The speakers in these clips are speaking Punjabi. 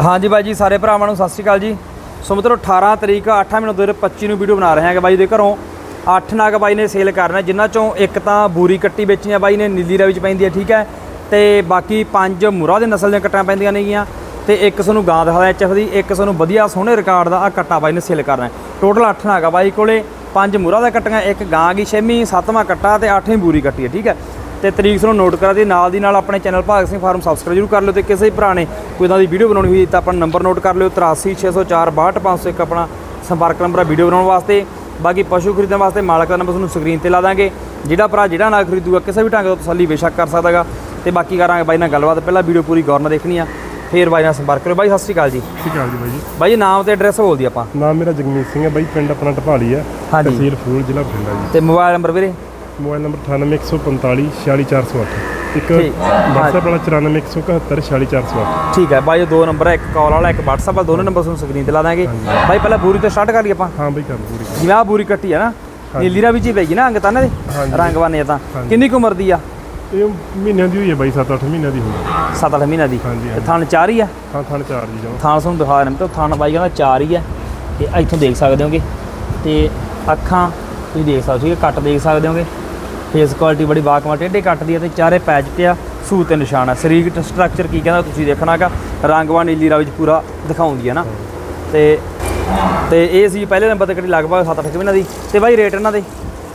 ਹਾਂਜੀ ਬਾਈ ਜੀ, ਸਾਰੇ ਭਰਾਵਾਂ ਨੂੰ ਸਤਿ ਸ਼੍ਰੀ ਅਕਾਲ ਜੀ। ਸੋ ਮਿੱਤਰੋ 18 ਤਰੀਕ 8 ਮਹੀਨਾ 2025 ਨੂੰ ਵੀਡੀਓ ਬਣਾ ਰਹੇ ਹਾਂਗੇ ਬਾਈ ਦੇ ਘਰੋਂ। 8 ਨਾਗ ਬਾਈ ਨੇ ਸੇਲ ਕਰਨਾ, ਜਿਨ੍ਹਾਂ ਚੋਂ ਇੱਕ ਤਾਂ ਬੂਰੀ ਕੱਟੀ ਵੇਚੀਆਂ ਬਾਈ ਨੇ, ਨੀਲੀ ਰਾਵੀ ਚ ਪੈਂਦੀ ਹੈ, ਠੀਕ ਹੈ। ਤੇ ਬਾਕੀ ਪੰਜ ਮੁਰਾ ਦੇ ਨਸਲ ਦੀਆਂ ਕੱਟਾਂ ਪੈਂਦੀਆਂ ਨੇਗੀਆਂ। ਤੇ ਇੱਕ ਸਾਨੂੰ ਗਾਂ ਦਿਖਾਦਾ ਐਚਐਫ ਦੀ, ਇੱਕ ਸਾਨੂੰ ਵਧੀਆ ਸੋਹਣੇ ਰਿਕਾਰਡ ਦਾ ਆ ਕੱਟਾ ਬਾਈ ਨੇ ਸੇਲ ਕਰਨਾ ਟੋਟਲ 8 ਨਾਗਾ ਬਾਈ ਕੋਲੇ, ਪੰਜ ਮੁਰਾ ਦਾ ਕੱਟੀਆਂ, ਇੱਕ ਗਾਂ ਦੀ ਛੇਵੀਂ, ਸੱਤਵਾਂ ਕੱਟਾ ਤੇ ਅੱਠਵੀਂ ਬੂਰੀ ਕੱਟੀ ਹੈ, ਠੀਕ ਹੈ। ਤੇ ਤਰੀਕ ਨੂੰ ਨੋਟ ਕਰਾ ਦੀ ਨਾਲ ਦੀ ਨਾਲ ਆਪਣੇ ਚੈਨਲ ਭਾਗ ਸਿੰਘ ਫਾਰਮ ਸਬਸਕ੍ਰਾਈਬ ਜ਼ਰੂਰ ਕਰ ਲਿਓ ਤੇ ਕਿਸੇ ਵੀ ਭਰਾ ਨੇ ਕੋਈ ਇਦਾਂ ਦੀ ਵੀਡੀਓ ਬਣਾਉਣੀ ਹੋਈ ਤਾਂ ਆਪਣਾ ਨੰਬਰ ਨੋਟ ਕਰ ਲਿਓ 8360462501 ਆਪਣਾ ਸੰਪਰਕ ਨੰਬਰ ਆ ਵੀਡੀਓ ਬਣਾਉਣ ਵਾਸਤੇ। ਬਾਕੀ ਪਸ਼ੂ ਖਰੀਦਣ ਵਾਸਤੇ ਮਾਲਕ ਦਾ ਨੰਬਰ ਤੁਹਾਨੂੰ ਸਕਰੀਨ ਤੇ ਲਾ ਦਾਂਗੇ। ਜਿਹੜਾ ਭਰਾ ਜਿਹੜਾ ਨਾ ਖਰੀਦੂਗਾ ਕਿਸੇ ਵੀ ਢੰਗ ਤੋਂ ਤਸੱਲੀ ਬੇਸ਼ੱਕ ਕਰ ਸਕਦਾਗਾ। ਤੇ ਬਾਕੀ ਕਰਾਂਗੇ ਬਾਈ ਨਾਲ ਗੱਲਬਾਤ। ਪਹਿਲਾਂ ਵੀਡੀਓ ਪੂਰੀ ਗੌਰ ਨਾਲ ਦੇਖਣੀ ਆ ਫੇਰ ਬਾਈ ਨਾਲ ਸੰਪਰਕ ਕਰੋ। ਬਾਈ ਸਤਿ ਸ਼੍ਰੀ ਅਕਾਲ ਜੀ। ਸਤਿ ਸ਼੍ਰੀ ਅਕਾਲ ਜੀ ਬਾਈ ਜੀ। ਬਾਈ ਨਾਮ ਤੇ ਐਡਰੈਸ ਬੋਲਦੀ ਆਪਾਂ। ਨਾਮ ਮੇਰਾ ਜਗਮੀਤ ਸਿੰਘ ਹੈ ਬਾਈ ਪਿੰਡ ਆਪਣਾ ਢਪਾਲੀ ਹੈ। ਤਹਿਸੀਲ ਫੂਲ ਜ਼ਿਲ੍ਹਾ ਬਠਿੰਡਾ ਜੀ। ਤੇ ਮੋਬਾਈਲ ਨੰਬਰ ਵੀਰੇ? ਮੋਬਾਈਲ ਨੰਬਰ 98145 46408 ਇੱਕ ਠੀਕ। WhatsApp ਵਾਲਾ 94171 46408 ਠੀਕ ਹੈ ਬਾਈ ਇਹ ਦੋ ਨੰਬਰ ਹੈ ਇੱਕ ਕਾਲ ਵਾਲਾ ਇੱਕ WhatsApp ਵਾਲਾ ਦੋਨੋਂ ਨੰਬਰ ਤੁਹਾਨੂੰ ਸਕਰੀਨ ਤੇ ਲਾ ਦਾਂਗੇ। ਬਾਈ ਪਹਿਲਾਂ ਬੂਰੀ ਤੋਂ ਸਟਾਰਟ ਕਰੀਏ ਆਪਾਂ। ਹਾਂ ਬਾਈ ਕਰ ਪੂਰੀ ਜਿਵੇਂ ਆ ਬੂਰੀ ਕੱਟੀ ਆ ਨਾ ਨੀਲੀ ਰਾਵੀ ਚ ਹੀ ਪੈਗੀ ਨਾ ਅੰਗ ਤਾਂ ਇਹਨਾਂ ਦੇ ਹਾਂਜੀ। ਰੰਗ ਬਾਨੇ ਤਾਂ। ਹਾਂਜੀ। ਕਿੰਨੀ ਕੁ ਉਮਰ ਦੀ ਆ? ਇਹ ਮਹੀਨਿਆਂ ਦੀ ਹੋਈ ਹੈ ਬਾਈ 7-8 ਮਹੀਨਿਆਂ ਦੀ ਹੋਈ ਹੈ। 7-8 ਮਹੀਨਾ ਦੀ। ਹਾਂਜੀ, ਤੇ ਹਾਂਜੀ। ਥਣ ਚਾਰ ਹੀ ਆ? ਹਾਂ ਥਣ ਚਾਰ ਜੀ ਜਾਓ। ਥਣ ਤੁਹਾਨੂੰ ਦਿਖਾ ਰਿਹਾ ਤਾਂ ਥਣ ਬਾਈ ਕਹਿੰਦਾ ਚਾਰ ਹੀ ਆ। ਤੇ ਇੱਥੋਂ ਦੇਖ ਸਕਦੇ ਹੋਗੇ। ਤੇ ਅੱਖਾਂ ਤੁਸੀਂ ਦੇਖ ਸਕਦੇ ਹੋ ਕੱਟ ਦੇਖ ਸਕਦੇ ਹੋਗੇ। ਫੇਸ ਕੁਆਲਿਟੀ ਬੜੀ ਬਾਕਮਾ ਟੇਢੇ ਕੱਟ ਦੀ ਆ ਤੇ ਚਾਰੇ ਪੈਚ ਤੇ ਆ ਸੂਤ ਤੇ ਨਿਸ਼ਾਨ ਆ। ਸਰੀਰ ਸਟਰਕਚਰ ਕੀ ਕਹਿੰਦਾ ਤੁਸੀਂ ਦੇਖਣਾਗਾ ਰੰਗਵਾ ਨੀਲੀ ਰਾਵੀ ਚ ਪੂਰਾ ਦਿਖਾਉਂਦੀ ਆ ਨਾ। ਤੇ ਤੇ ਇਹ ਸੀ ਪਹਿਲੇ ਨੰਬਰ ਤੇ ਕੱਟੀ ਲਗਭਗ 7-8 ਮਹੀਨਾ ਦੀ। ਤੇ ਬਾਈ ਰੇਟ ਇਹਨਾਂ ਦੇ?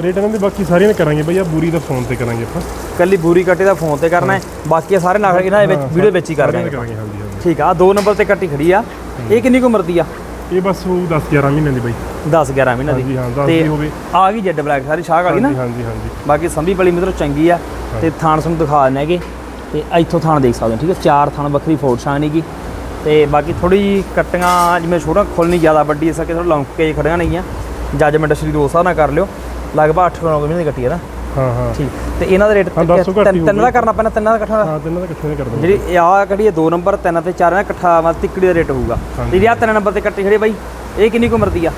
ਰੇਟ ਇਹਨਾਂ ਦੇ ਬਾਕੀ ਸਾਰੀਆਂ ਕਰਾਂਗੇ ਬਾਈ ਆ ਬੂਰੀ ਦਾ ਫੋਨ ਤੇ ਕਰਾਂਗੇ ਆਪਾਂ। ਕੱਲੀ ਬੂਰੀ ਕੱਟੀ ਦਾ ਫੋਨ ਤੇ ਕਰਨਾ ਹੈ ਬਾਕੀ ਸਾਰੇ ਨਾਲ ਇਹਨਾਂ ਦੇ ਵਿੱਚ ਹਾਂ, ਵੀਡੀਓ ਵਿੱਚ ਹੀ ਕਰ ਦਾਂਗੇ ਠੀਕ ਆ ਦੋ ਨੰਬਰ ਤੇ ਕੱਟੀ ਖੜੀ ਆ ਇਹ ਕਿੰਨੀ ਕੁ ਉਮਰ ਦੀ ਆ? ਇਹ ਬਸ ਉਹ 10-11 ਮਹੀਨਿਆਂ ਦੀ ਬਾਈ। 10 11 ਮਹੀਨਾ ਦੀ। ਹਾਂਜੀ ਹਾਂ 10 ਤੇ ਦੀ ਹੋਵੇ। ਆ ਗਈ ਜੈਡ ਬਲੈਕ ਸਾਰੀ ਸ਼ਾਹ ਵਾਲੀ ਨਾ। ਹਾਂਜੀ ਹਾਂਜੀ ਬਾਕੀ ਸੰਭੀ ਬਲੀ ਮਤਲਬ ਚੰਗੀ ਆ। ਤੇ ਥਾਣ ਤੁਹਾਨੂੰ ਦਿਖਾ ਦਿੰਦੇ ਹੈਗੇ। ਤੇ ਇੱਥੋਂ ਥਾਣ ਦੇਖ ਸਕਦੇ ਹੋ ਠੀਕ ਹੈ? ਚਾਰ ਥਾਣ ਵੱਖਰੀ ਫੋਟ ਸ਼ਾਨ ਹੈਗੀ ਤੇ ਬਾਕੀ ਥੋੜੀ ਜੀ ਕੱਟੀਆਂ ਜਿਵੇਂ ਛੋਟਾ ਨਹੀਂ ਜ਼ਿਆਦਾ ਵੱਡੀ ਇਸ ਕਰਕੇ ਥੋੜਾ ਲੌਂਕ ਕੇ ਖੜੀਆਂ ਨੇਗੀਆਂ। ਜੱਜਮੈਂਟ ਸ਼੍ਰੀ ਦੋ ਸਾਹਿਬ ਨਾਲ ਕਰ ਲਿਓ। ਲਗਭਗ 8 9 ਮਹੀਨੇ ਦੀ ਕੱਟੀ ਹੈ ਨਾ। ਹਾਂ ਹਾਂ। ਠੀਕ। ਤੇ ਇਹਨਾਂ ਦਾ ਰੇਟ ਤਿੰਨ ਦਾ। ਕਰਨਾ ਪੈਣਾ ਤਿੰਨਾਂ ਦਾ ਇਕੱਠਾ? ਹਾਂ ਤਿੰਨਾਂ ਦਾ ਇਕੱਠੇ ਨੇ ਕਰ ਦੋ ਜਿਹੜੀ ਆ ਕੜੀ ਹੈ 2 ਨੰਬਰ ਤਿੰਨ ਤੇ ਚਾਰ ਦਾ ਇਕੱਠਾ ਮਤਲਬ ਤਿੱਕੜੀ ਦਾ ਰੇਟ ਹੋਊਗਾ। ਜਿਹੜੀ ਆ ਤਿੰਨ ਨੰਬਰ ਤੇ ਕੱਟੀ ਖੜੀ ਬਾਈ ਇਹ ਕਿੰਨੀ ਕੁ ਉਮਰ ਦੀ ਆ?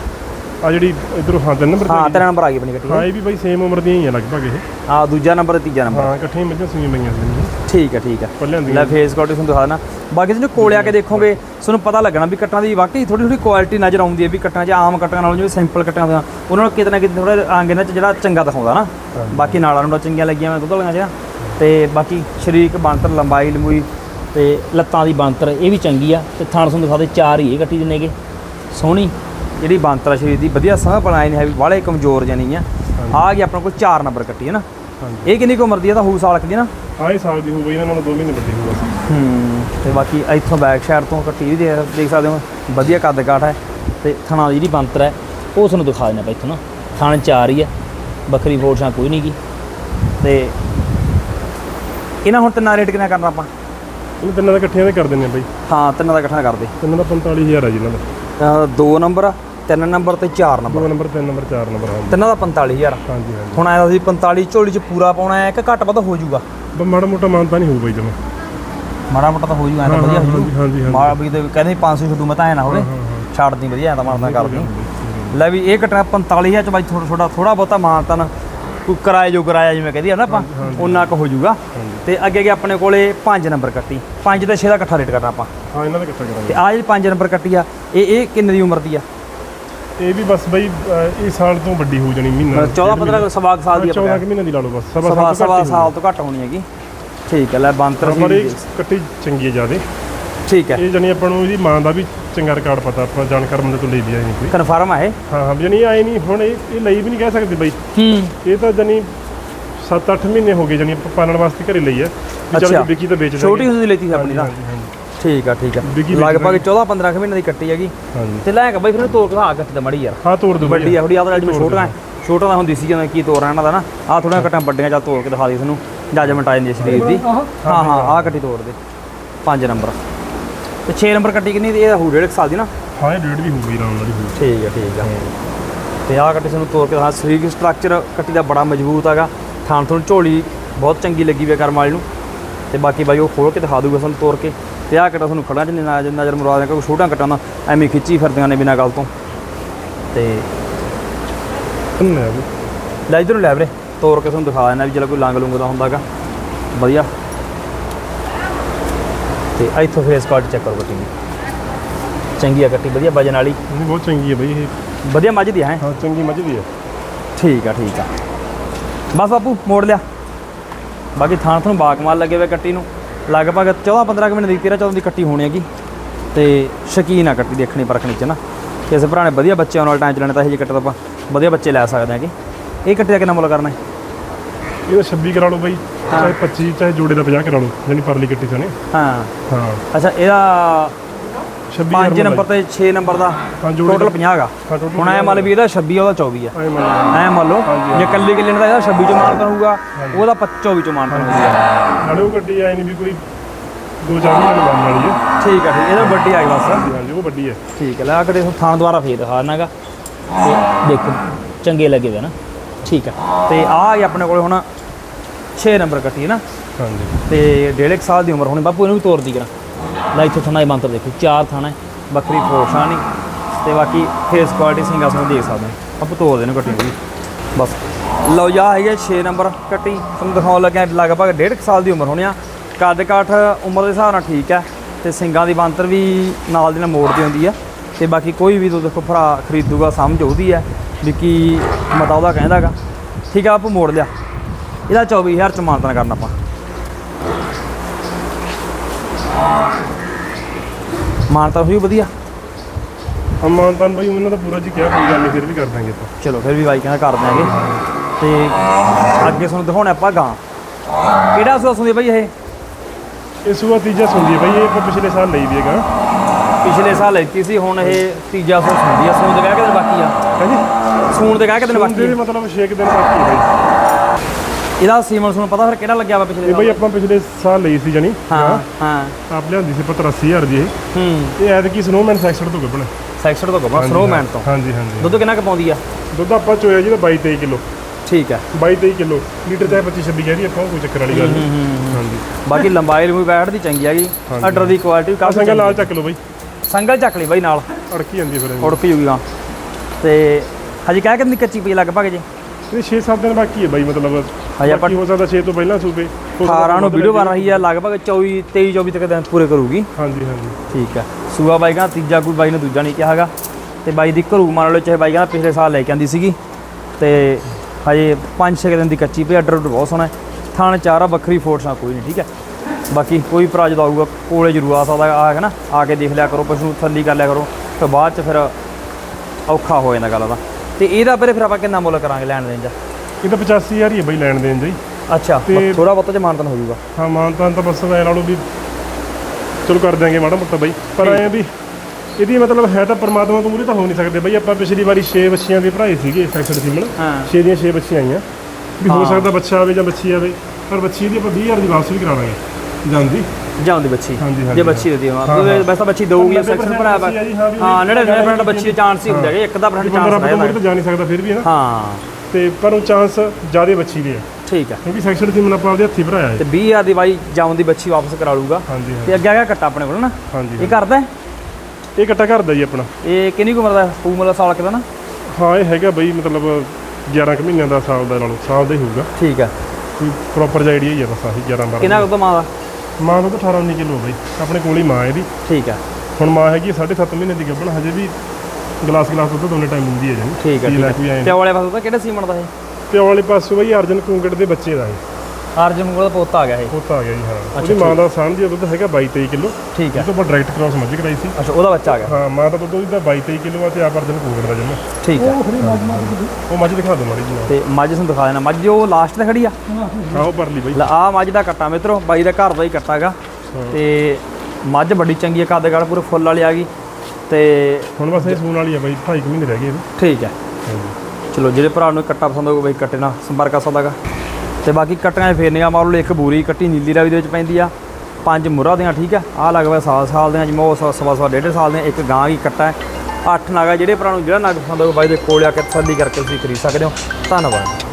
ਆ ਜਿਹੜੀ ਇਧਰੋਂ ਹਾਂ ਤਿੰਨ ਨੰਬਰ ਤੇ ਹਾਂ। ਤਿੰਨ ਨੰਬਰ ਆ ਗਈ ਆਪਣੀ ਕੱਟੀ ਹਾਂ ਇਹ ਵੀ ਬਾਈ ਸੇਮ ਉਮਰ ਦੀਆਂ ਹੀ ਆ ਲਗਭਗ ਇਹ। ਆ ਦੂਜਾ ਨੰਬਰ ਤੇ ਤੀਜਾ ਨੰਬਰ। ਹਾਂ ਇਕੱਠੀਆਂ ਮੱਝਾਂ ਸੂਈਆਂ ਪਈਆਂ ਸੀ ਠੀਕ ਹੈ ਠੀਕ ਹੈ ਲੈ ਫੇਸ ਕੁਆਲਿਟੀ ਤੁਹਾਨੂੰ ਦਿਖਾ ਦੇਣਾ। ਬਾਕੀ ਜਿਹਨੂੰ ਕੋਲੇ ਆ ਕੇ ਦੇਖੋਗੇ ਤੁਹਾਨੂੰ ਪਤਾ ਲੱਗਣਾ ਵੀ ਕੱਟਾਂ ਦੀ ਵਾਕਈ ਥੋੜੀ ਥੋੜੀ ਕੁਆਲਿਟੀ ਨਜ਼ਰ ਆਉਂਦੀ ਹੈ ਵੀ ਕੱਟਾਂ 'ਚ ਆਮ ਕੱਟਾਂ ਨਾਲੋਂ ਜਿਵੇਂ ਸਿੰਪਲ ਕੱਟਾਂ ਦਾ ਉਹਨਾਂ ਨੂੰ ਕਿਤੇ ਨਾ ਕਿਤੇ ਥੋੜਾ ਆਂਗੇ ਨਾਲ ਜਿਹੜਾ ਚੰਗਾ ਦਿਖਾਉਂਦਾ ਨਾ। ਬਾਕੀ ਨਾਲਾਂ ਨੂੰ ਚੰਗੀਆਂ ਲੱਗੀਆਂ ਮੈਂ ਦੁੱਧ ਵਾਲੀਆਂ 'ਚ। ਤੇ ਬਾਕੀ ਸ਼ਰੀਕ ਬਣਤਰ ਲੰਬਾਈ ਲੰਬੂਈ ਤੇ ਲੱਤਾਂ ਦੀ ਬਣਤਰ ਇਹ ਵੀ ਚੰਗੀ ਆ। ਤੇ ਥਾਣ ਤੁਹਾਨੂੰ ਦਿਖਾ ਦੇ ਚਾਰ ਹੀ ਇਹ ਕੱਟੀ ਦੇ ਨੇਗੇ ਸੋਹਣੀ। ਜਿਹੜੀ ਬਣਤਰ ਆ ਸਰੀਰ ਦੀ ਵਧੀਆ ਸਾਹ ਬਣਾਈ ਨਹੀਂ ਹੈ ਵੀ ਬਾਹਲੇ ਕਮਜ਼ੋਰ ਜਾਨੀ ਆ। ਆ ਗਈ ਆਪਣਾ ਕੋਲ 4 ਨੰਬਰ ਕੱਟੀ ਹੈ ਨਾ? ਇਹ ਕਿੰਨੀ ਕੁ ਉਮਰ ਦੀ ਆ? ਤਾਂ ਹੂ ਸਾਲ ਦੀ ਨਾ? ਹਾਂ ਇਹ ਸਾਲ ਦੀ ਹੋ ਗਈ ਇਹਨਾਂ ਨਾਲੋਂ 2 ਮਹੀਨੇ ਵੱਡੀ ਹੋ ਬਸ। ਹੂੰ ਤੇ ਬਾਕੀ ਇੱਥੋਂ ਬੈਕ ਸਾਈਡ ਤੋਂ ਕੱਟੀ ਵੀ ਦੇਖ ਸਕਦੇ ਹੋ। ਵਧੀਆ ਕੱਦ ਕਾਠ ਹੈ ਤੇ ਥਣਾ ਜਿਹੜੀ ਬੰਤਰ ਹੈ ਉਹ ਤੁਹਾਨੂੰ ਦਿਖਾ ਦਿੰਦੇ ਆਪਾਂ ਇੱਥੋਂ ਨਾ। ਥਣ ਚਾਰ ਹੀ ਹੈ ਬੱਕਰੀ ਫੋਰਸਾਂ ਕੋਈ ਨਹੀਂ ਗੀ। ਤੇ ਇਹਨਾਂ ਹੁਣ ਤਿੰਨਾਂ ਰੇਟ ਕਿੰਨਾ ਕਰਨਾ ਆਪਾਂ? ਇਹਨਾਂ ਤਿੰਨਾਂ ਦਾ ਇਕੱਠਿਆਂ ਦੇ ਕਰ ਦਿੰਦੇ ਆ ਬਾਈ। ਹਾਂ ਤਿੰਨਾਂ ਦਾ ਇਕੱਠਾ ਕਰਦੇ। ਤਿੰਨਾਂ ਦਾ 45000 ਆ ਜੀ ਇਹਨਾਂ ਦਾ। ਦੋ ਨੰਬਰ ਤਿੰਨ ਨੰਬਰ ਤੇ ਚਾਰ ਨੰਬਰ। 2 ਨੰਬਰ 3 ਨੰਬਰ 4 ਨੰਬਰ ਹਾਂ ਤਿੰਨਾਂ ਦਾ 45000 ਹਾਂਜੀ ਹਾਂਜੀ। ਹੁਣ ਆਇਆ ਸੀ 45 ਝੋਲੀ ਚ ਪੂਰਾ ਪਾਉਣਾ ਹੈ ਕਿ ਘੱਟ ਵੱਧ ਹੋ ਜਾਊਗਾ? ਮਾੜਾ ਮੋਟਾ ਮਾਨਤਾ ਨਹੀਂ ਹੋਊ ਬਾਈ ਜਮਾ। ਮਾੜਾ ਮੋਟਾ ਤਾਂ ਹੋ ਜੂਗਾ ਐਂ ਤਾਂ ਵਧੀਆ ਹਾਂ, ਹਾਂਜੀ, ਹਾਂਜੀ, ਜੂ ਹਾਂਜੀ। ਮਾੜਾ ਵੀ ਤੇ ਕਹਿੰਦੇ 500 ਛੱਡੂ ਮੈਂ ਤਾਂ ਐ ਨਾ ਹੋਵੇ। ਛੱਡਦੀ ਵਧੀਆ ਐ ਤਾਂ ਮਾਰਦਾ ਕਰਦੀ ਲੈ ਵੀ ਇਹ ਘਟਣਾ 45000 ਚ ਬਾਈ ਥੋੜਾ ਥੋੜਾ ਥੋੜਾ ਬਹੁਤਾ ਮਾਨਤਾ ਨਾ। ਕੋਈ ਕਿਰਾਏ ਜੋ ਕਿਰਾਇਆ ਜਿਵੇਂ ਕਹਦੀ ਆ ਨਾ ਆਪਾਂ ਉਹਨਾਂ ਕੁ ਹੋ ਜਾਊਗਾ। ਤੇ ਅੱਗੇ ਅੱਗੇ ਆਪਣੇ ਕੋਲੇ 5 ਨੰਬਰ ਕੱਟੀ। 5 ਤੇ 6 ਦਾ ਇਕੱਠਾ ਰੇਟ ਕਰਨਾ ਆਪਾਂ। ਹਾਂ ਇਹਨਾਂ ਦਾ ਇਕੱਠਾ ਤੇ ਕਰਾਂਗੇ ਆ ਜਿਹੜੀ 5 ਨੰਬਰ ਕੱਟੀ ਆ ਇਹ ਇਹ ਕਿੰਨੇ ਦੀ ਉਮਰ ਦੀ ਆ? ਇਹ ਵੀ ਬਸ ਬਾਈ ਅਹ, ਇਹ ਸਾਲ ਤੋਂ ਵੱਡੀ ਹੋ ਜਾਣੀ ਮਹੀਨਾ। 14 15 ਸਵਾ ਕੁ ਸਾਲ ਦੀ ਆ 14 ਮਹੀਨੇ ਦੀ ਲਾ ਲਓ ਬਸ। ਸਵਾ ਸਵਾ ਸਾਲ ਤੋਂ ਸਵਾ ਘੱਟ ਹੀ ਸਾਲ ਤੋਂ ਘੱਟ ਹੋਣੀ ਹੈਗੀ। ਠੀਕ ਹੈ ਲੈ ਬੰਤਰ ਪਰ ਇਹ ਕੱਟੀ ਚੰਗੀ ਹੈ ਜਿਆਦੇ। ਠੀਕ ਹੈ। ਇਹ ਜਣੀ ਆਪਾਂ ਨੂੰ ਇਹਦੀ ਮਾਂ ਦਾ ਵੀ ਚੰਗਾ ਰਿਕਾਰਡ ਪਤਾ ਆਪਾਂ ਜਾਣਕਾਰ ਬੰਦੇ ਤੋਂ ਲਈ ਆਈ ਨਹੀਂ ਕੋਈ। ਕਨਫਰਮ ਆ ਇਹ? ਹਾਂ ਹਾਂ ਜਣੀ ਆਏ ਨਹੀਂ ਹੁਣ ਇਹ ਇਹ ਲਈ ਵੀ ਨਹੀਂ ਕਹਿ ਸਕਦੇ ਬਾਈ। ਹੂੰ। ਇਹ ਤਾਂ ਜਣੀ 7-8 ਮਹੀਨੇ ਹੋ ਗਏ ਜਣੀ ਆਪਾਂ ਪਾਲਣ ਵਾਸਤੇ ਘਰੇ ਲਈ ਹੈ। ਵੀ ਅੱਛਾ। ਚੱਲ ਵਿਕੀ ਤਾਂ ਵੇਚ ਦਾਂਗੇ। ਛੋਟੀ ਹੁੰਦੀ ਲੈਤੀ ਸੀ ਆਪਣੀ ਹਾਂਜੀ ਤਾਂ। ਹਾਂਜੀ ਹਾਂਜੀ। ਠੀਕ ਆ ਠੀਕ ਆ। ਵੇਚ ਲਗਭਗ 14 15 ਕੁ ਮਹੀਨੇ ਦੀ ਕੱਟੀ ਹੈਗੀ। ਹਾਂਜੀ। ਤੇ ਲੈ ਕੇ ਬਈ ਫਿਰ ਇਹਨੂੰ ਤੋੜ ਕੇ ਦਿਖਾ ਤੇ ਮੜੀ ਯਾਰ। ਹਾਂ ਤੋੜ ਦੋ ਵੱਡੀ ਆ ਥੋੜੀ ਆ ਤਾਂ ਜਿਵੇਂ ਛੋਟੀਆਂ। ਛੋਟਾ ਦਾ ਹੁੰਦੀ ਸੀ ਜਦੋਂ ਕੀ ਤੋੜਨਾ ਇਹਨਾਂ ਦਾ ਨਾ। ਆ ਥੋੜੀਆਂ ਕੱਟਾਂ ਵੱਡੀਆਂ ਚੱਲ ਤੋੜ ਕੇ ਦਿਖਾ ਦੇ ਤੁਹਾਨੂੰ। ਜੱਜਮੈਂਟ ਆ ਜਾਂਦੀ ਹੈ ਸਰੀਰ ਦੀ। ਹਾਂ ਹਾਂ ਆ ਕੱਟੀ ਤੋੜ ਦੇ। 5 ਨੰਬਰ। ਤੇ 6 ਨੰਬਰ ਕੱਟੀ ਕਿੰਨੀ ਦੀ? ਇਹ ਹੋ ਡੇਢ ਸਾਲ ਦੀ ਨਾ। ਹਾਂ ਇਹ ਡੇਢ ਵੀ ਹੋ ਗਈ ਆਰਾਮ ਨਾਲ ਹੀ ਹੋ ਠੀਕ ਆ ਠੀਕ ਆ। ਤੇ ਆ ਕੱਟੀ ਤੁਹਾਨੂੰ ਤੋੜ ਕੇ ਦਿਖਾ। ਸਰੀਰ ਸਟਰਕਚਰ ਕੱਟੀ ਦਾ ਬੜਾ ਮਜ਼ਬੂਤ ਹੈਗਾ। ਥਾਣ ਥੋੜੀ ਝੋਲੀ ਬਹੁਤ ਚੰਗੀ ਲੱਗੀ ਵੀ ਕਰਮ ਵਾਲੀ ਨੂੰ। ਤੇ ਬਾਕੀ ਬਾਈ ਉਹ ਖੋਲ ਕੇ ਦਿਖਾ ਦੂਗਾ ਸਾਨੂੰ ਤੋੜ ਕੇ। ਤੇ ਆ ਕੱਟਾ ਤੁਹਾਨੂੰ ਖੜਾ ਚ ਨਹੀਂ ਨਜ਼ਰ ਨਜ਼ਰ ਮੁਰਾਦ ਕਿਉਂਕਿ ਛੋਟਾ ਕੱਟਾਂ ਦਾ ਐਵੇਂ ਖਿੱਚੀ ਫਿਰਦੀਆਂ ਨੇ ਬਿਨਾਂ ਗੱਲ ਤੋਂ। ਤੇ ਲੈ ਇਧਰੋਂ ਲੈ ਵੀਰੇ ਤੋੜ ਕੇ ਤੁਹਾਨੂੰ ਦਿਖਾ ਦੇਣਾ ਵੀ ਜਿਹੜਾ ਕੋਈ ਲੰਗ ਲੁੰਗ ਦਾ ਹੁੰਦਾਗਾ ਵਧੀਆ। ਤੇ ਇੱਥੋਂ ਫੇਸ ਕਾਰਡ ਚੈੱਕ ਕਰੋ ਗੱਟੀ ਦੀ ਚੰਗੀ ਆ ਕੱਟੀ ਵਧੀਆ ਵਜਨ ਵਾਲੀ। ਬਹੁਤ ਚੰਗੀ ਹੈ ਬਈ ਇਹ। ਵਧੀਆ ਮੱਝ ਦੀ ਹੈ? ਹਾਂ ਚੰਗੀ ਮੱਝ ਦੀ ਹੈ ਠੀਕ ਆ ਠੀਕ ਆ। ਬਸ ਬਾਪੂ ਮੋੜ ਲਿਆ। ਬਾਕੀ ਥਾਂ ਤੁਹਾਨੂੰ ਬਾਕਮਾਲ ਲੱਗੇ ਹੋਏ ਕੱਟੀ ਨੂੰ। ਲਗਭਗ 14 15 ਕੁ ਮਹੀਨੇ ਦੀ 13 14 ਦੀ ਕੱਟੀ ਹੋਣੀ ਹੈਗੀ ਤੇ ਸ਼ਕੀਨ ਆ ਕੱਟੀ ਦੇਖਣੀ ਪਰਖਣੀ ਚ ਨਾ। ਕਿਸੇ ਭਰਾ ਨੇ ਵਧੀਆ ਬੱਚੇ ਆਉਣ ਵਾਲੇ ਟਾਈਮ ਚ ਲੈਣੇ ਤਾਂ ਇਹ ਜਿਹੇ ਕੱਟੇ ਆਪਾਂ ਵਧੀਆ ਬੱਚੇ ਲੈ ਸਕਦੇ ਹੈਗੇ। ਇਹ ਕੱਟੇ ਦਾ ਕਿੰਨਾ ਮੁੱਲ ਕਰਨਾ ਹੈ? ਇਹਦਾ 26 ਕਰਾ ਲਓ ਬਈ ਚਾਹੇ 25 ਚਾਹੇ ਜੋੜੇ ਦਾ 50 ਕਰਾ ਲਓ ਜਾਨੀ ਪਰਲੀ ਕੱਟੀ ਸਣੇ ਹਾਂ। ਹਾਂ। ਅੱਛਾ ਇਹਦਾ 26 5 ਨੰਬਰ ਤੇ 6 ਨੰਬਰ ਦਾ ਟੋਟਲ 50 ਹੈਗਾ। ਹੁਣ ਐ ਮੰਨ ਵੀ ਇਹਦਾ 26 ਆ ਉਹਦਾ 24 ਆ। ਐ ਮੰਨ ਐ ਲਓ। ਜੇ ਕੱਲੀ ਕੱਲੀ ਦਾ ਇਹਦਾ 26 ਚੋਂ ਮਾਨਤਾ ਹੋਊਗਾ ਉਹਦਾ 24 ਚੋਂ ਮਾਨਤਾ ਹੋਊਗਾ। ਨਾਲੇ ਗੱਡੀ ਆਈ ਨਹੀਂ ਵੀ ਕੋਈ ਦੋ ਚਾਰ ਮਹੀਨੇ ਬਣਨ ਵਾਲੀ ਹੈ ਠੀਕ ਆ ਠੀਕ ਇਹਦਾ ਵੱਡੀ ਆ ਗਈ ਬਸ। ਹਾਂਜੀ ਉਹ ਵੱਡੀ ਹੈ ਠੀਕ ਹੈ ਲੈ ਕਦੇ ਥਾਂ ਦੁਆਰਾ ਫੇਰ ਦਿਖਾਣਾਗਾ ਤੇ ਦੇਖੋ ਚੰਗੇ ਲੱਗੇ ਵੇ ਨਾ। ਠੀਕ ਹੈ ਤੇ ਆ ਹੀ ਆਪਣੇ ਕੋਲ ਹੁਣ 6 ਨੰਬਰ ਕੱਟੀ ਹੈ ਨਾ। ਹਾਂਜੀ। ਤੇ ਡੇਢ ਇੱਕ ਸਾਲ ਦੀ ਉਮਰ ਹੋਣੀ ਬਾਪੂ ਇਹਨੂੰ ਵੀ ਤੋੜ ਦੀ ਕਰਾਂ ਲੈ ਇੱਥੇ ਥਾਣਾ ਇਹ ਮੰਤਰ ਦੇਖੋ ਚਾਰ ਥਾਣਾ ਹੈ, ਬੱਕਰੀ ਫੋਸ਼ਾ ਨਹੀਂ ਤੇ ਬਾਕੀ ਫੇਸ ਕੁਆਲਿਟੀ ਸਿੰਘਾਂ ਨੂੰ ਦੇਖ ਸਕਦੇ ਆਪਾਂ ਤੋਰ ਦੇਣ ਕੱਟੀ ਵੀ। ਬਸ। ਲਓ ਜਾ ਹੈਗੇ 6 ਨੰਬਰ ਕੱਟੀ ਤੁਹਾਨੂੰ ਦਿਖਾਉਣ ਲੱਗਿਆ ਲਗਭਗ ਡੇਢ ਕੁ ਸਾਲ ਦੀ ਉਮਰ ਹੋਣੀ ਆ। ਕੱਦ ਕਾਠ ਉਮਰ ਦੇ ਹਿਸਾਬ ਨਾਲ ਠੀਕ ਹੈ ਤੇ ਸਿੰਘਾਂ ਦੀ ਬਾਂਤਰ ਵੀ ਨਾਲ ਦੀ ਨਾਲ ਮੋੜਦੀ ਹੁੰਦੀ ਆ। ਤੇ ਬਾਕੀ ਕੋਈ ਵੀ ਤੋਂ ਦੇਖੋ ਭਰਾ ਖਰੀਦੂਗਾ ਸਮਝ ਉਹਦੀ ਹੈ ਵੀ ਕੀ ਮਤਾ ਉਹਦਾ ਕਹਿੰਦਾਗਾ ਠੀਕ ਆ ਆਪੂ ਮੋੜ ਲਿਆ। ਇਹਦਾ 24000 ਚ ਮਾਨਤਨ ਕਰਨਾ ਆਪਾਂ। ਮਾਨਤਾ ਹੋਈ ਵਧੀਆ। ਅਮਾਨਤਾਨ ਬਈ ਉਹਨਾਂ ਦਾ ਪੂਰਾ ਜੀ ਕਿਹਾ ਕੋਈ ਗੱਲ ਨਹੀਂ ਫਿਰ ਵੀ ਕਰ ਦਾਂਗੇ ਆਪਾਂ। ਚਲੋ ਫਿਰ ਵੀ ਬਾਈ ਕਹਿੰਦਾ ਕਰ ਦਿਆਂਗੇ। ਤੇ ਅੱਗੇ ਤੁਹਾਨੂੰ ਦਿਖਾਉਣਾ ਆਪਾਂ ਗਾਂ। ਕਿਹੜਾ ਸੂਆ ਸੁਣਦੀ ਬਾਈ ਇਹ? ਇਹ ਸੂਆ ਤੀਜਾ ਸੁਣਦੀ ਹੈ ਬਈ ਇਹ ਆਪਾਂ ਪਿਛਲੇ ਸਾਲ ਲਈ ਵੀ ਹੈਗਾ। ਪਿਛਲੇ ਸਾਲ ਲੈਤੀ ਸੀ ਹੁਣ ਇਹ ਤੀਜਾ ਸੂਆ ਸੁਣਦੀ ਆ। ਸੂਣ ਦੇ ਕਹਿ ਕੇ ਦਿਨ ਬਾਕੀ ਆ? ਹਾਂਜੀ। ਸੂਣ ਦੇ ਕਹਿ ਕੇ ਦਿਨ ਬਾਕੀ ਆ। ਮਤਲਬ 6 ਦਿਨ ਬਾਕੀ ਹੈ ਬਈ। ਇਹਦਾ ਸੀਮਨ ਸੁਣ ਪਤਾ ਫਿਰ ਕਿਹੜਾ ਲੱਗਿਆ ਵਾ ਪਿਛਲੇ ਇਹ ਬਈ ਆਪਾਂ ਪਿਛਲੇ ਸਾਲ ਲਈ ਸੀ ਜਣੀ ਹਾਂ ਹਾਂ। ਆਪ ਲਿਆਂਦੀ ਸੀ 85000 ਦੀ ਇਹ। ਹੂੰ। ਇਹ ਐਦ ਕੀ ਸਨੋਮੈਨ ਸੈਕਸ਼ਨ ਤੋਂ ਗੱਬਣਾ ਸੈਕਸ਼ਨ ਤੋਂ ਗੱਬਾ ਸਨੋਮੈਨ ਤੋਂ? ਹਾਂਜੀ ਹਾਂਜੀ ਦੁੱਧ ਕਿੰਨਾ ਕੁ ਪਾਉਂਦੀ ਆ? ਦੁੱਧ ਆਪਾਂ ਚੋਇਆ ਜੀ ਦਾ 22 23 ਕਿਲੋ। ਠੀਕ ਹੈ 22 23 ਕਿਲੋ। ਲੀਟਰ ਚਾਹੇ 25 26 ਕਹਿ ਰਹੀ ਆਪਾਂ ਕੋਈ ਚੱਕਰ ਵਾਲੀ ਗੱਲ ਨਹੀਂ। ਹਾਂਜੀ। ਬਾਕੀ ਲੰਬਾਈ ਲੰਬੀ ਬੈਠ ਦੀ ਚੰਗੀ ਹੈਗੀ। ਆਰਡਰ ਦੀ ਕੁਆਲਿਟੀ ਕਾਫੀ ਸੰਗਾ ਚੰਗੀ। ਲਾਲ ਚੱਕ ਲਓ ਬਈ। ਸੰਗਲ ਚੱਕ ਲਈ ਬਾਈ ਨਾਲ। ਅੜਕੀ ਜਾਂਦੀ ਫਿਰ। ਉੜਕ ਜੂਗੀ ਗਾਂ ਤੇ ਹਜੇ ਕਹਿ ਕਿੰਨੀ ਕੱਚੀ ਪਈ ਲਗਭਗ ਜੇ? ਇਹ 6-7 ਦਿਨ ਬਾਕੀ ਹੈ ਬਾਈ ਮਤਲਬ ਹਜੇ ਆਪਾਂ ਹੋ ਸਕਦਾ 6 ਤੋਂ ਪਹਿਲਾਂ ਸੂਬੇ? ਹੋ ਸਕਦਾ 18 ਨੂੰ ਵੀਡੀਓ ਬਣ। ਰਹੀ ਹੈ ਲਗਭਗ 24 23 24 ਤੱਕ ਦਿਨ ਪੂਰੇ ਕਰੂਗੀ। ਹਾਂਜੀ ਹਾਂਜੀ। ਠੀਕ ਹੈ ਸੂਆ ਬਾਈ ਕਹਿੰਦਾ ਤੀਜਾ ਕੋਈ ਬਾਈ ਨੇ ਦੂਜਾ ਨਹੀਂ ਕਿਹਾ ਹੈਗਾ। ਤੇ ਬਾਈ ਦੀ ਘਰੂ ਮੰਨ ਲਓ ਚਾਹੇ ਬਾਈ ਕਹਿੰਦਾ ਪਿਛਲੇ ਸਾਲ ਲੈ ਕੇ ਆਂਦੀ ਸੀਗੀ। ਤੇ ਹਜੇ 5-6 ਦਿਨ ਦੀ ਕੱਚੀ ਪਈ ਆਰਡਰ ਬਹੁਤ ਸੋਹਣਾ ਹੈ। ਥਾਣ ਚਾਰ ਆ ਵੱਖਰੀ ਫੋਰਸਾਂ ਕੋਈ ਨਹੀਂ ਠੀਕ ਹੈ ਬਾਕੀ ਕੋਈ ਭਰਾ ਜਦੋਂ ਆਊਗਾ ਕੋਲੇ ਜ਼ਰੂਰ ਆ ਸਕਦਾ ਆ ਕੇ ਨਾ? ਆ ਕੇ ਦੇਖ ਲਿਆ ਕਰੋ ਪਸ਼ੂ ਨੂੰ ਥੱਲੀ ਕਰ ਲਿਆ ਕਰੋ। ਫਿਰ ਬਾਅਦ ਚ ਫਿਰ ਔਖਾ ਹੋ ਜਾਂਦਾ ਗੱਲ ਦਾ। ਤੇ ਇਹਦਾ ਵੀਰੇ ਫਿਰ ਆਪਾਂ ਕਿੰਨਾ ਮੁੱਲ ਕਰਾਂਗੇ ਲੈਣ ਦੇਣ ਦਾ? ਇਹ ਤਾਂ 85000 ਹੀ ਹੈ ਬਾਈ ਲੈਣ ਦੇਣ ਜੀ ਅੱਛਾ ਤੇ- ਥੋੜਾ ਬਹੁਤਾ ਚ ਮਾਨਤਨ ਹੋ ਜਾਊਗਾ। ਹਾਂ ਮਾਨਤਾਨ ਤਾਂ ਬਸ ਐ ਨਾਲੋਂ ਵੀ ਚਲੋ ਕਰ ਦਿਆਂਗੇ ਮਾੜਾ ਮੋਟਾ ਬਾਈ। ਪਰ ਐ ਵੀ ਇਹਦੀ ਮਤਲਬ ਹੈ ਤਾਂ ਪਰਮਾਤਮਾ ਤੋਂ ਮੂਰੇ ਤਾਂ ਹੋ ਨਹੀਂ ਸਕਦੇ ਬਾਈ। ਆਪਾਂ ਪਿਛਲੀ ਵਾਰੀ 6 ਬੱਚੀਆਂ ਦੇ ਭਰਾਏ ਸੀਗੇ ਸੈਕਸ਼ਨ ਸਿਮਣ। ਹਾਂ। 6 ਦੀਆਂ 6 ਬੱਚੀਆਂ ਆਈਆਂ। ਵੀ ਹੋ ਹਾਂ। ਸਕਦਾ ਬੱਚਾ ਆਵੇ ਜਾਂ ਬੱਚੀ ਆਵੇ। ਪਰ ਬੱਚੀ ਦੀ ਆਪਾਂ 20000 ਦੀ ਵਾਪਸ ਵੀ ਕਰਾਵਾਂਗੇ। ਜਾਂਦੀ। ਜਾਂਦੀ ਬੱਚੀ। ਹਾਂਜੀ, ਹਾਂਜੀ, ਜੇ ਬੱਚੀ ਦੇ ਹਾਂ ਹਾਂ, ਤੂੰ ਹਾਂ। ਵੈਸਾ ਬੱਚੀ ਦਊਗੀ ਨੱਬੇ ਸੈਕਸ਼ਨ percent ਭਰਾ ਬੱਚੀ ਆ ਜੀ, ਹਾਂ ਵੀ ਹਾਂ ਉਹਦੀ 99% ਬੱਚੀ ਦੇ ਚਾਂਸ ਹੀ ਹੁੰਦੇ ਹੈਗੇ ਇੱਕ ਦਾ ਪਰਸੈਂਟ ਬੰਦਾ ਚਾਂਸ ਰੱਬ ਤੋਂ ਮੂਰੇ ਰਹਿੰਦਾ ਤਾਂ ਜਾ ਨਹੀਂ ਸਕਦਾ ਫਿਰ ਵੀ ਹੈ ਨਾ। ਹਾਂ। ਤੇ ਪਰ ਉਹ ਚਾਂਸ ਜ਼ਿਆਦਾ ਬੱਚੀ ਦੇ ਆ। ਠੀਕ ਹੈ ਕਿਉਂਕਿ ਸੈਕਸ਼ਨ ਸਿਮਣ ਆਪਾਂ ਆਪਦੇ ਹੱਥੀ ਭਰਾਇਆ ਤੇ ਹੈ 20000 ਦੀ ਬਾਈ ਜਾਉਂ ਦੀ ਬੱਚੀ ਵਾਪਸ ਕਰਾ ਲੂਗਾ ਹਾਂਜੀ ਤੇ ਅੱਗੇ ਆ ਕੱਟਾ ਆਪਣੇ ਕੋਲ ਨਾ? ਹਾਂਜੀ ਇਹ ਕਰਦਾ ਹੈ? ਇਹ ਕੱਟਾ ਕਰਦਾ ਜੀ ਆਪਣਾ। ਇਹ ਕਿੰਨੀ ਕੁ ਉਮਰ ਦਾ ਪੂ ਮਤਲਬ ਸਾਲ ਕਿਦਾ ਨਾ? ਹਾਂ ਇਹ ਹੈਗਾ ਬਈ ਮਤਲਬ 11 ਕੁ ਮਹੀਨਿਆਂ ਦਾ ਸਾਲ ਦਾ ਨਾਲੋਂ ਸਾਲ ਦਾ ਹੀ ਹੋਊਗਾ। ਠੀਕ ਹੈ ਕੋਈ ਪ੍ਰੋਪਰ ਜਿਹਾ ਆਈਡੀਆ ਹੀ ਆ ਬਸ ਆਹੀ 11 12 ਕਿੰਨਾ ਕੁ ਮਾਂ ਦਾ? ਮਾਂ ਦਾ ਤਾਂ 18 19 ਕਿਲੋ ਬਈ। ਆਪਣੇ ਕੋਲ ਹੀ ਮਾਂ ਇਹਦੀ। ਠੀਕ ਹੈ ਹੁਣ ਮਾਂ ਹੈਗੀ 7.5 ਮਹੀਨੇ ਦੀ ਗੱਭਣ ਹਜੇ ਵੀ ਗਲਾਸ ਗਲਾਸ ਦੁੱਧ ਦੋਨੇ ਟਾਈਮ ਦਿੰਦੀ ਹੈ ਜਾਨੀ ਠੀਕ ਹੈ ਠੀਕ ਹੈ। ਤੇ ਵਾਲੇ ਪਾਸੋਂ ਤਾਂ ਕਿਹੜਾ ਸੀਮਨ ਦਾ ਇਹ? ਪਿਓ ਵਾਲੇ ਪਾਸੋਂ ਬਈ ਅਰਜਨ ਕੁੰਗੜ ਦੇ ਬੱਚੇ ਦਾ ਇਹ। ਅਰਜਨ ਕੋਲ ਦਾ ਪੋਤਾ ਆ ਗਿਆ ਇਹ। ਪੁੱਤ ਆ ਗਿਆ ਜੀ ਹਾਂ। ਉਹਦੀ ਮਾਂ ਦਾ ਸਾਂਝੀ ਦੁੱਧ ਹੈਗਾ 22 23 ਕਿਲੋ। ਠੀਕ ਹੈ। ਉਹ ਤੋਂ ਆਪਾਂ ਡਾਇਰੈਕਟ ਕ੍ਰਾਸ ਮੱਝ ਕਰਾਈ ਸੀ। ਅੱਛਾ ਉਹਦਾ ਬੱਚਾ ਆ ਗਿਆ। ਹਾਂ ਮਾਂ ਦਾ ਦੁੱਧ ਉਹਦੀ ਤਾਂ 22 23 ਕਿਲੋ ਆ ਤੇ ਆਪ ਅਰਜਨ ਕੁੰਗੜ ਦਾ ਜੰਮਾ ਠੀਕ ਹੈ। ਉਹ ਮੱਝ ਦਿਖਾ ਦਿਓ ਮਾੜੀ ਜੀ। ਤੇ ਮੱਝ ਤੁਹਾਨੂੰ ਦਿਖਾ ਦੇਣਾ। ਮੱਝ ਉਹ ਲਾਸਟ ਤੇ ਖੜੀ ਆ। ਹਾਂ ਉਹ ਪਰ ਲਈ ਬਈ। ਲੈ ਆ ਮੱਝ ਦਾ ਕੱਟਾ ਮਿੱਤਰੋ ਬਾਈ ਦਾ ਘਰ ਦਾ ਹੀ ਕੱਟਾ ਹੈਗਾ। ਤੇ ਮੱਝ ਬੜੀ ਚੰਗੀ ਹੈ ਕੱਦ ਪੂਰੇ ਫੁੱਲ ਵਾਲੀ ਆ ਗਈ। ਤੇ ਹੁਣ ਬਸ ਇਹ ਸੂਣ ਵਾਲੀ ਆ ਬਈ 2.5 ਮਹੀਨੇ ਰਹਿ ਗਏ ਠੀਕ ਹੈ। ਹਾਂਜੀ। ਚਲੋ ਜਿਹੜੇ ਭਰਾ ਨੂੰ ਕੱਟਾ ਪਸੰਦ ਹੋਊਗਾ ਬਈ ਕੱਟੇ ਨਾਲ ਸੰਪਰਕ ਕਰ ਸਕਦਾਗਾ ਤੇ ਬਾਕੀ ਕੱਟੀਆਂ ਫੇਰਨੀਆਂ ਮਾਰ ਲਓ ਇੱਕ ਬੂਰੀ ਕੱਟੀ ਨੀਲੀ ਰਾਵੀ ਦੇ ਵਿੱਚ ਪੈਂਦੀ ਆ। ਪੰਜ ਮੁਰਾ ਦੀਆਂ ਠੀਕ ਆ। ਆ ਲੱਗਦਾ ਸਾਲ ਸਾਲ ਦੀਆਂ ਜਿਵੇਂ ਉਹ ਸਵਾ ਸਵਾ ਡੇਢ ਸਾਲ ਦੀਆਂ ਇੱਕ ਗਾਂ ਦੀ ਕੱਟਾ ਹੈ। ਅੱਠ ਨਾਗਾ ਜਿਹੜੇ ਭਰਾ ਨੂੰ ਜਿਹੜਾ ਨਗ ਪਸੰਦ ਹੋਊਗਾ ਬਾਈ ਦੇ ਕੋਲ ਆ ਕੇ ਤਸੱਲੀ ਕਰਕੇ ਤੁਸੀਂ ਖਰੀਦ ਸਕਦੇ ਹੋ। ਧੰਨਵਾਦ।